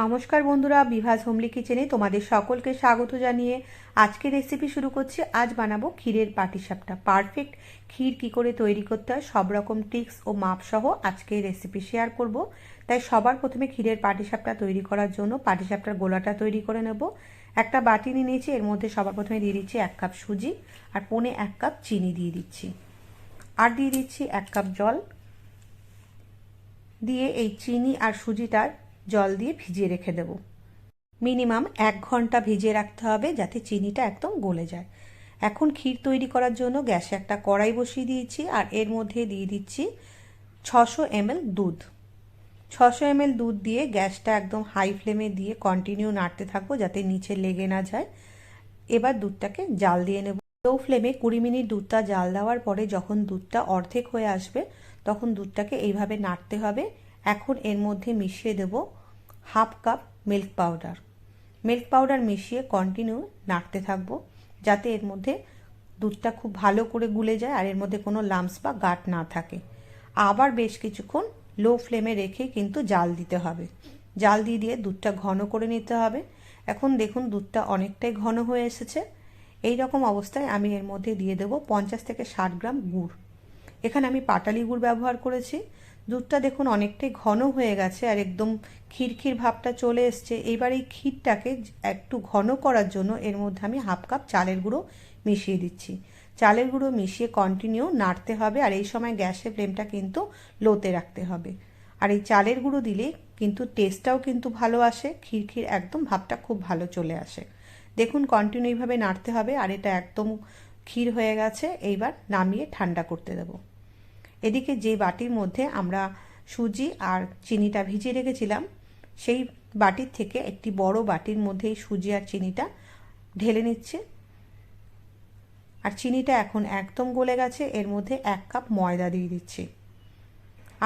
নমস্কার বন্ধুরা বিভাজ হোমলি কিচেনে তোমাদের সকলকে স্বাগত জানিয়ে আজকে রেসিপি শুরু করছি। আজ বানাবো ক্ষীরের পাটিসাপটা। পারফেক্ট ক্ষীর কি করে তৈরি করতে হয়, সব রকম ট্রিক্স ও মাপ সহ আজকে রেসিপি শেয়ার করব। তাই সবার প্রথমে ক্ষীরের পাটিসাপটা তৈরি করার জন্য পাটিসাপটার গোলাটা তৈরি করে নেব। একটা বাটি নিয়ে নিয়েছি, এর মধ্যে সবার প্রথমে দিয়ে দিচ্ছি এক কাপ সুজি আর পনে এক কাপ চিনি দিয়ে দিচ্ছি। আর দিয়ে দিচ্ছি এক কাপ জল। দিয়ে এই চিনি আর সুজিটার জল দিয়ে ভিজিয়ে রেখে দেব। মিনিমাম এক ঘণ্টা ভিজিয়ে রাখতে হবে যাতে চিনিটা একদম গলে যায়। এখন ক্ষীর তৈরি করার জন্য গ্যাসে একটা কড়াই বসিয়ে দিয়েছি আর এর মধ্যে দিয়ে দিচ্ছি ছশো এমএল দুধ। ছশো এমএল দুধ দিয়ে গ্যাসটা একদম হাই ফ্লেমে দিয়ে কন্টিনিউ নাড়তে থাকব যাতে নিচে লেগে না যায়। এবার দুধটাকে জাল দিয়ে নেব। লো ফ্লেমে কুড়ি মিনিট দুধটা জাল দেওয়ার পরে যখন দুধটা অর্ধেক হয়ে আসবে, তখন দুধটাকে এইভাবে নাড়তে হবে। এখন এর মধ্যে মিশিয়ে দেব half cup milk powder. Milk powder মিশিয়ে কন্টিনিউ নাড়তে থাকব, যাতে এর মধ্যে দুধটা খুব ভালো করে গুলে যায় আর এর মধ্যে কোনো লামস বা গাট না থাকে। আবার বেশ কিছুক্ষণ লো ফ্লেমে রেখে কিন্তু জাল দিতে হবে। জাল দিয়ে দিয়ে দুধটা ঘন করে নিতে হবে। এখন দেখুন দুধটা অনেকটাই ঘন হয়ে এসেছে। এই রকম অবস্থায় আমি এর মধ্যে দিয়ে দেবো পঞ্চাশ থেকে ষাট গ্রাম গুড়। এখানে আমি পাটালি গুড় ব্যবহার করেছি। দুধটা দেখুন অনেকটাই ঘন হয়ে গেছে আর একদম ক্ষীর ভাবটা চলে এসছে। এবার এই ক্ষীরটাকে একটু ঘন করার জন্য এর মধ্যে আমি হাফ কাপ চালের গুঁড়ো মিশিয়ে দিচ্ছি। চালের গুঁড়ো মিশিয়ে কন্টিনিউ নাড়তে হবে আর এই সময় গ্যাসের ফ্লেমটা কিন্তু লোতে রাখতে হবে। আর এই চালের গুঁড়ো দিলে কিন্তু টেস্টটাও কিন্তু ভালো আসে ক্ষীর একদম ভাবটা খুব ভালো চলে আসে। দেখুন কন্টিনিউ এইভাবে নাড়তে হবে আর এটা একদম ক্ষীর হয়ে গেছে, এইবার নামিয়ে ঠান্ডা করতে দেবো। এদিকে যে বাটির মধ্যে আমরা সুজি আর চিনিটা ভিজিয়ে রেখেছিলাম, সেই বাটির থেকে একটি বড় বাটির মধ্যে সুজি আর চিনিটা ঢেলে নিচ্ছে। আর চিনিটা এখন একদম গলে গেছে, এর মধ্যে এক কাপ ময়দা দিয়ে দিচ্ছি।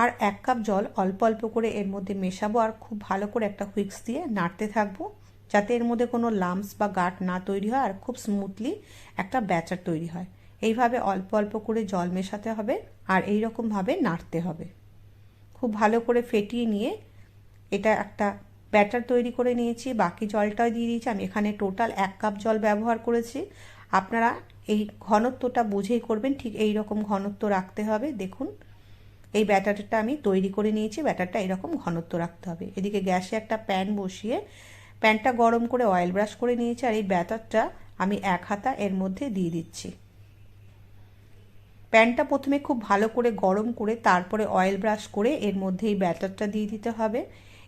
আর এক কাপ জল অল্প অল্প করে এর মধ্যে মেশাবো আর খুব ভালো করে একটা হুইক্স দিয়ে নাড়তে থাকব, যাতে এর মধ্যে কোনো লামস বা গাট না তৈরি হয় আর খুব স্মুথলি একটা ব্যাচার তৈরি হয়। এইভাবে অল্প অল্প করে জল মেশাতে হবে আর এই রকমভাবে নাড়তে হবে। খুব ভালো করে ফেটিয়ে নিয়ে এটা একটা ব্যাটার তৈরি করে নিয়েছি। বাকি জলটাও দিয়ে দিয়েছি। আমি এখানে টোটাল এক কাপ জল ব্যবহার করেছি। আপনারা এই ঘনত্বটা বুঝেই করবেন ঠিক এই রকম ঘনত্ব রাখতে হবে। দেখুন, এই ব্যাটারটা আমি তৈরি করে নিয়েছি। ব্যাটারটা এরকম ঘনত্ব রাখতে হবে। এদিকে গ্যাসে একটা প্যান বসিয়ে প্যানটা গরম করে অয়েল ব্রাশ করে নিয়েছি। আর এই ব্যাটারটা আমি এক হাতা এর মধ্যে দিয়ে দিচ্ছি। প্যানটা প্রথমে খুব ভালো করে গরম করে তারপরে অয়েল ব্রাশ করে এর মধ্যে এই ব্যাটারটা দিয়ে দিতে হবে।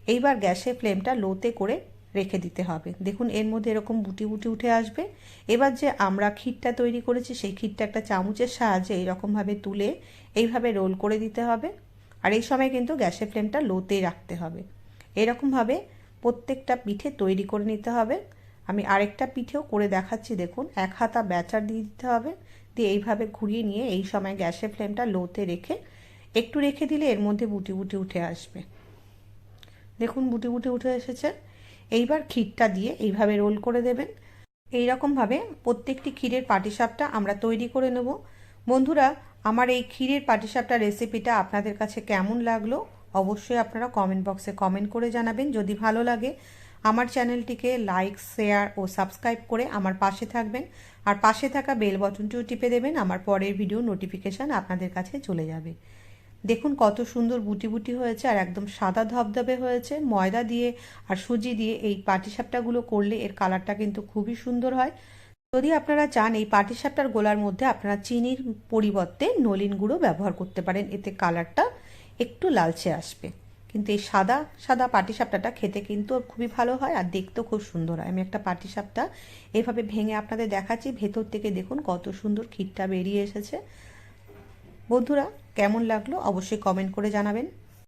এইবার গ্যাসের ফ্লেমটা লোতে করে রেখে দিতে হবে। দেখুন, এর মধ্যে এরকম বুটি বুটি উঠে আসবে। এবার যে আমরা ক্ষীরটা তৈরি করেছি, সেই ক্ষীরটা একটা চামচের সাহায্যে এইরকমভাবে তুলে এইভাবে রোল করে দিতে হবে। আর এই সময় কিন্তু গ্যাসের ফ্লেমটা লোতে রাখতে হবে। এরকমভাবে প্রত্যেকটা পিঠে তৈরি করে নিতে হবে। আমি আরেকটা পিঠেও করে দেখাচ্ছি, দেখুন, এক হাতা ব্যাচার দিয়ে দিতে হবে। দিয়ে এইভাবে ঘুরিয়ে নিয়ে এই সময় গ্যাসের ফ্লেমটা লোতে রেখে একটু রেখে দিলে এর মধ্যে বুটি বুটি উঠে আসবে। দেখুন বুটি বুটি উঠে এসেছে। এইবার ক্ষীরটা দিয়ে এইভাবে রোল করে দেবেন। এই রকমভাবে প্রত্যেকটি ক্ষীরের পাটিসাপটা আমরা তৈরি করে নেব। বন্ধুরা, আমার এই ক্ষীরের পাটিসাপটা রেসিপিটা আপনাদের কাছে কেমন লাগল অবশ্যই আপনারা কমেন্ট বক্সে কমেন্ট করে জানাবেন। যদি ভালো লাগে আমার চ্যানেলটিকে লাইক, শেয়ার ও সাবস্ক্রাইব করে আমার পাশে থাকবেন। আর পাশে থাকা বেল বটনটিও টিপে দেবেন, আমার পরের ভিডিও নোটিফিকেশান আপনাদের কাছে চলে যাবে। দেখুন কত সুন্দর বুটি বুটি হয়েছে আর একদম সাদা ধবধবে হয়েছে। ময়দা দিয়ে আর সুজি দিয়ে এই পাটিসাপটাগুলো করলে এর কালারটা কিন্তু খুবই সুন্দর হয়। যদি আপনারা চান এই পাটিসাপটার গোলার মধ্যে আপনারা চিনির পরিবর্তে নলিন গুঁড়ো ব্যবহার করতে পারেন, এতে কালারটা একটু লালচে আসবে। কিন্তু এই সাদা সাদা পাটিসাপটাটা খেতে কিন্তু খুবই ভালো হয় আর দেখতেও খুব সুন্দর হয়। আমি একটা পাটিসাপটা এভাবে ভেঙে আপনাদের দেখাচ্ছি। ভেতর থেকে দেখুন কত সুন্দর ক্ষীরটা বেরিয়ে এসেছে। বন্ধুরা, কেমন লাগল অবশ্যই কমেন্ট করে জানাবেন।